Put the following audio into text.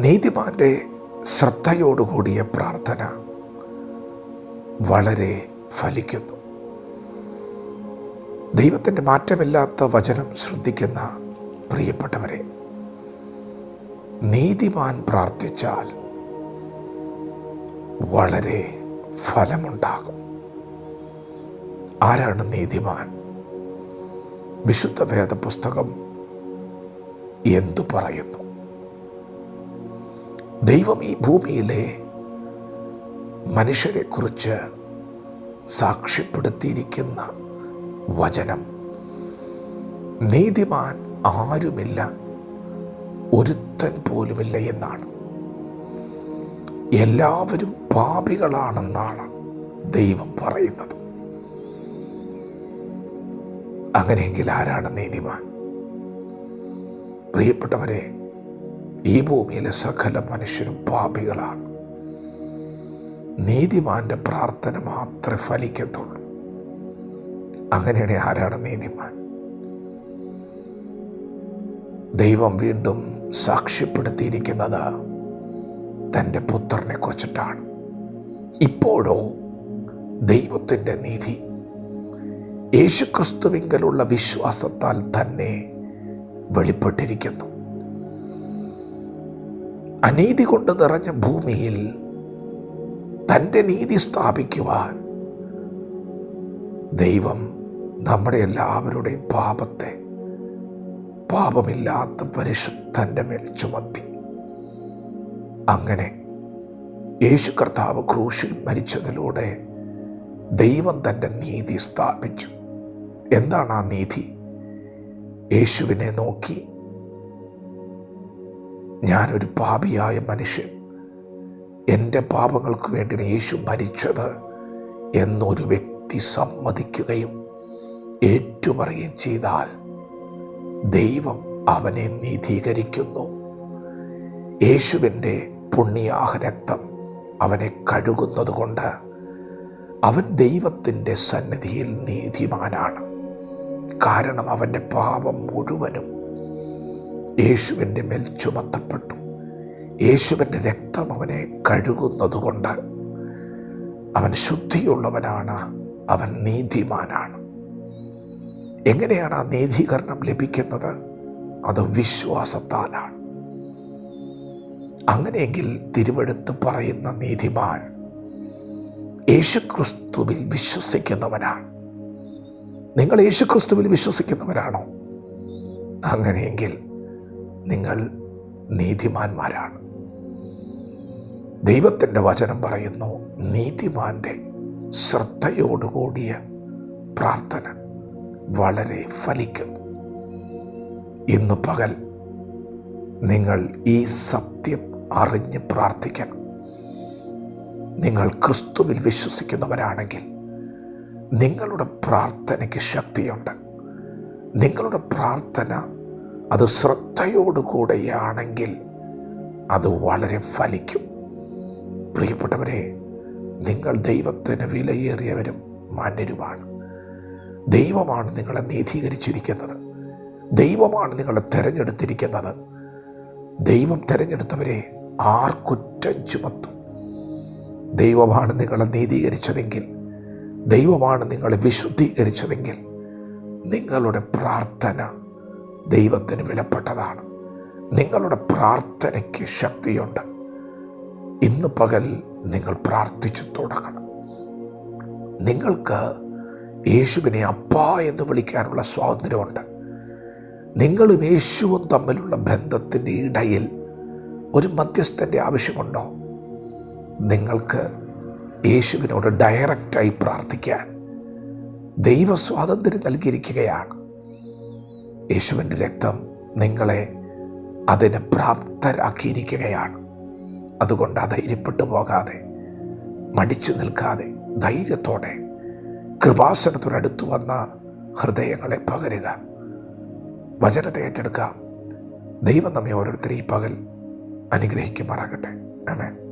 നീതിമാന്റെ ശ്രദ്ധയോടുകൂടിയ പ്രാർത്ഥന വളരെ ഫലിക്കുന്നു. ദൈവത്തിന്റെ മാറ്റമില്ലാത്ത വചനം ശ്രദ്ധിക്കുന്ന പ്രിയപ്പെട്ടവരെ നീതിമാൻ പ്രാർത്ഥിച്ചാൽ വളരെ ഫലമുണ്ടാകും. ആരാണ് നീതിമാൻ? വിശുദ്ധ വേദപുസ്തകം എന്തു പറയുന്നു? ദൈവം ഈ ഭൂമിയിലെ മനുഷ്യരെക്കുറിച്ച് സാക്ഷ്യപ്പെടുത്തിയിരിക്കുന്ന വചനം. നീതിമാൻ ആരുമില്ല ഒരുത്തൻ പോലുമില്ല എന്നാണ്. എല്ലാവരും പാപികളാണെന്നാണ് ദൈവം പറയുന്നത്. അങ്ങനെയെങ്കിൽ ആരാണ് നീതിമാൻ? പ്രിയപ്പെട്ടവരെ ഈ ഭൂമിയിലെ സകല മനുഷ്യരും പാപികളാണ്. നീതിമാന്റെ പ്രാർത്ഥന മാത്രമേ ഫലിക്കത്തുള്ളൂ. അങ്ങനെയാണ് ആരാണ് നീതിമാൻ? ദൈവം വീണ്ടും സാക്ഷ്യപ്പെടുത്തിയിരിക്കുന്നത് തന്റെ പുത്രനെ കുറിച്ചിട്ടാണ്. ഇപ്പോഴോ ദൈവത്തിന്റെ നീതി യേശുക്രിസ്തുവിങ്കലുള്ള വിശ്വാസത്താൽ തന്നെ വെളിപ്പെട്ടിരിക്കുന്നു. അനീതി കൊണ്ട് നിറഞ്ഞ ഭൂമിയിൽ തന്റെ നീതി സ്ഥാപിക്കുവാൻ ദൈവം നമ്മുടെ എല്ലാവരുടെയും പാപത്തെ പാപമില്ലാത്ത പരിശുദ്ധന്റെ മേൽ ചുമത്തി. അങ്ങനെ യേശു കർത്താവ് ക്രൂശിൽ മരിച്ചതിലൂടെ ദൈവം തന്റെ നീതി സ്ഥാപിച്ചു. എന്താണ് ആ നീതി? യേശുവിനെ നോക്കി ഞാനൊരു പാപിയായ മനുഷ്യൻ. എന്റെ പാപങ്ങൾക്ക് വേണ്ടിയാണ് യേശു മരിച്ചത് എന്നൊരു വ്യക്തി സമ്മതിക്കുകയും ഏറ്റുപറയുകയും ചെയ്താൽ ദൈവം അവനെ നീതീകരിക്കുന്നു. യേശുവിന്റെ പുണ്യാഹ രക്തം അവനെ കഴുകുന്നത് കൊണ്ട് അവൻ ദൈവത്തിന്റെ സന്നിധിയിൽ നീതിമാനാണ്. കാരണം അവന്റെ പാപം മുഴുവനും യേശുവിന്റെ മേൽ ചുമത്തപ്പെട്ടു. യേശുവിന്റെ രക്തം അവനെ കഴുകുന്നതുകൊണ്ട് അവൻ ശുദ്ധിയുള്ളവനാണ് അവൻ നീതിമാനാണ്. എങ്ങനെയാണ് ആ നീതീകരണം ലഭിക്കുന്നത്? അത് വിശ്വാസത്താലാണ്. അങ്ങനെയെങ്കിൽ തിരുവെടുത്ത് പറയുന്ന നീതിമാൻ യേശുക്രിസ്തുവിൽ വിശ്വസിക്കുന്നവനാണ്. നിങ്ങൾ യേശുക്രിസ്തുവിൽ വിശ്വസിക്കുന്നവരാണോ? അങ്ങനെയെങ്കിൽ നിങ്ങൾ നീതിമാന്മാരാണ്. ദൈവത്തിന്റെ വചനം പറയുന്നു നീതിമാന്റെ ശ്രദ്ധയോടുകൂടിയ പ്രാർത്ഥന വളരെ ഫലിക്കുന്നു ഇന്ന് പകൽ നിങ്ങൾ ഈ സത്യം അറിഞ്ഞ് പ്രാർത്ഥിക്കണം. നിങ്ങൾ ക്രിസ്തുവിൽ വിശ്വസിക്കുന്നവരാണെങ്കിൽ നിങ്ങളുടെ പ്രാർത്ഥനയ്ക്ക് ശക്തിയുണ്ട്. നിങ്ങളുടെ പ്രാർത്ഥന അത് ശ്രദ്ധയോടുകൂടെയാണെങ്കിൽ അത് വളരെ ഫലിക്കും. പ്രിയപ്പെട്ടവരെ നിങ്ങൾ ദൈവത്തിന് വിലയേറിയവരും മാന്യരുമാണ്. ദൈവമാണ് നിങ്ങളെ നീതീകരിച്ചിരിക്കുന്നത്. ദൈവമാണ് നിങ്ങളെ തിരഞ്ഞെടുത്തിരിക്കുന്നത്. ദൈവം തിരഞ്ഞെടുത്തവരെ ആർ കുറ്റം ചുമത്തും. ദൈവമാണ് നിങ്ങളെ നീതീകരിച്ചതെങ്കിൽ ദൈവമാണ് നിങ്ങളെ വിശുദ്ധീകരിച്ചതെങ്കിൽ നിങ്ങളുടെ പ്രാർത്ഥന ദൈവത്തിന് വിലപ്പെട്ടതാണ്. നിങ്ങളുടെ പ്രാർത്ഥനയ്ക്ക് ശക്തിയുണ്ട്. ഇന്ന് പകൽ നിങ്ങൾ പ്രാർത്ഥിച്ചു തുടങ്ങണം. നിങ്ങൾക്ക് യേശുവിനെ അപ്പ എന്ന് വിളിക്കാനുള്ള സ്വാതന്ത്ര്യമുണ്ട്. നിങ്ങളും യേശുവും തമ്മിലുള്ള ബന്ധത്തിന്റെ ഇടയിൽ ഒരു മധ്യസ്ഥന്റെ ആവശ്യമുണ്ടോ? നിങ്ങൾക്ക് യേശുവിനോട് ഡയറക്റ്റായി പ്രാർത്ഥിക്കാൻ ദൈവ സ്വാതന്ത്ര്യം നൽകിയിരിക്കുകയാണ്. യേശുവിന്റെ രക്തം നിങ്ങളെ അതിന് പ്രാപ്തരാക്കിയിരിക്കുകയാണ്. അതുകൊണ്ട് അധൈര്യപ്പെട്ടു പോകാതെ മടിച്ചു നിൽക്കാതെ ധൈര്യത്തോടെ കൃപാസനത്തോടടുത്തു വന്ന ഹൃദയങ്ങളെ പകരുക. വചനത്തെ ഏറ്റെടുക്കാം. ദൈവം നമ്മെ ഓരോരുത്തരെയും പകൽ അനുഗ്രഹിക്കുമാറാകട്ടെ. ആമേൻ.